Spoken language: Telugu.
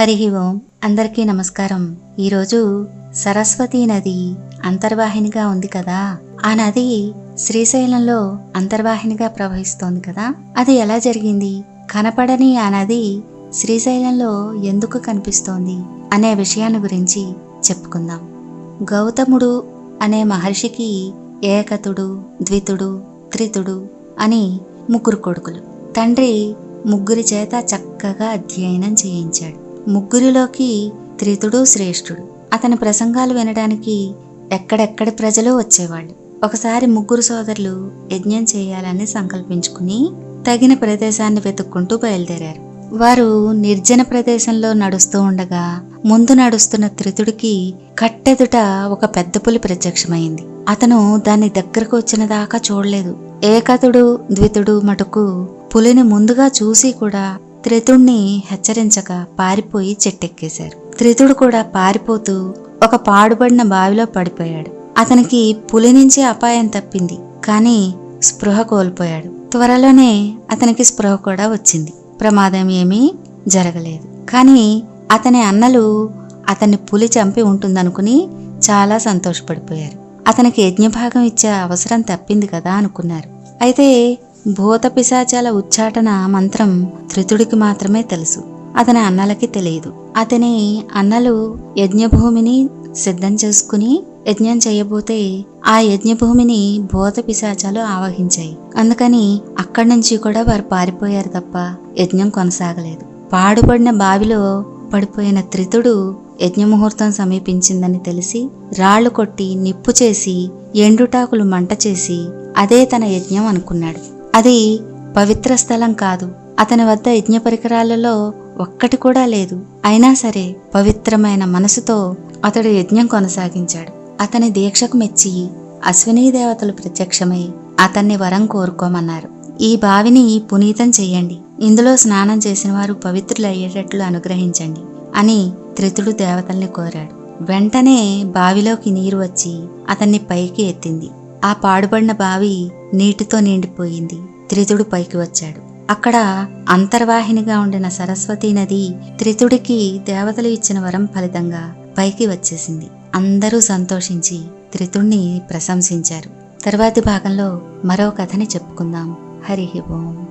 హరి ఓం. అందరికీ నమస్కారం. ఈరోజు సరస్వతీ నది అంతర్వాహినిగా ఉంది కదా? ఆ నది శ్రీశైలంలో అంతర్వాహినిగా ప్రవహిస్తోంది కదా? అది ఎలా జరిగింది? కనపడని ఆ నది శ్రీశైలంలో ఎందుకు కనిపిస్తోంది అనే విషయాన్ని గురించి చెప్పుకుందాం. గౌతముడు అనే మహర్షికి ఏకతుడు ద్వితుడు త్రితుడు అని ముగ్గురు కొడుకులు. తండ్రి ముగ్గురి చేత చక్కగా అధ్యయనం చేయించాడు. ముగ్గురిలోకి త్రితుడు శ్రేష్ఠుడు. అతని ప్రసంగాలు వినడానికి ఎక్కడెక్కడి ప్రజలు వచ్చేవాళ్ళు. ఒకసారి ముగ్గురు సోదరులు యజ్ఞం చేయాలని సంకల్పించుకుని తగిన ప్రదేశాన్ని వెతుక్కుంటూ బయలుదేరారు. వారు నిర్జన ప్రదేశంలో నడుస్తూ ఉండగా ముందు నడుస్తున్న త్రితుడికి కట్టెదుట ఒక పెద్ద పులి ప్రత్యక్షమైంది. అతను దాన్ని దగ్గరకు వచ్చిన దాకా చూడలేదు. ఏకతుడు ద్వితుడు మటుకు పులిని ముందుగా చూసి కూడా త్రితుణ్ణి హెచ్చరించక పారిపోయి చెట్టెక్కేశారు. త్రితుడు కూడా పారిపోతూ ఒక పాడుబడిన బావిలో పడిపోయాడు. అతనికి పులి నుంచి అపాయం తప్పింది కానీ స్పృహ కోల్పోయాడు. త్వరలోనే అతనికి స్పృహ కూడా వచ్చింది. ప్రమాదం ఏమీ జరగలేదు. కానీ అతని అన్నలు అతన్ని పులి చంపి ఉంటుందనుకుని చాలా సంతోషపడిపోయారు. అతనికి యజ్ఞభాగం ఇచ్చే అవసరం తప్పింది కదా అనుకున్నారు. అయితే భూత పిశాచాల ఉచ్చాటన మంత్రం త్రితుడికి మాత్రమే తెలుసు. అతని అన్నలకి తెలియదు. అతని అన్నలు యజ్ఞభూమిని సిద్ధం చేసుకుని యజ్ఞం చేయబోతే ఆ యజ్ఞభూమిని భూత పిశాచాలు ఆవహించాయి. అందుకని అక్కడి నుంచి కూడా వారు పారిపోయారు తప్ప యజ్ఞం కొనసాగలేదు. పాడుపడిన బావిలో పడిపోయిన త్రితుడు యజ్ఞముహూర్తం సమీపించిందని తెలిసి రాళ్ళు కొట్టి నిప్పు చేసి ఎండుటాకులు మంట చేసి అదే తన యజ్ఞం అనుకున్నాడు. అది పవిత్ర స్థలం కాదు. అతని వద్ద యజ్ఞ పరికరాలలో ఒక్కటి కూడా లేదు. అయినా సరే పవిత్రమైన మనసుతో అతడు యజ్ఞం కొనసాగించాడు. అతని దీక్షకు మెచ్చి అశ్వినీ దేవతలు ప్రత్యక్షమై అతన్ని వరం కోరుకోమన్నారు. ఈ బావిని పునీతం చేయండి ఇందులో స్నానం చేసిన వారు పవిత్రులయ్యేటట్లు అనుగ్రహించండి అని త్రితుడు దేవతల్ని కోరాడు. వెంటనే బావిలోకి నీరు వచ్చి అతన్ని పైకి ఎత్తింది. ఆ పాడుబడిన బావి నీటితో నిండిపోయింది. త్రితుడు పైకి వచ్చాడు. అక్కడ అంతర్వాహినిగా ఉండిన సరస్వతీ నది త్రితుడికి దేవతలు ఇచ్చిన వరం ఫలితంగా పైకి వచ్చేసింది. అందరూ సంతోషించి త్రితుణ్ణి ప్రశంసించారు. తర్వాతి భాగంలో మరో కథని చెప్పుకుందాం. హరి ఓం.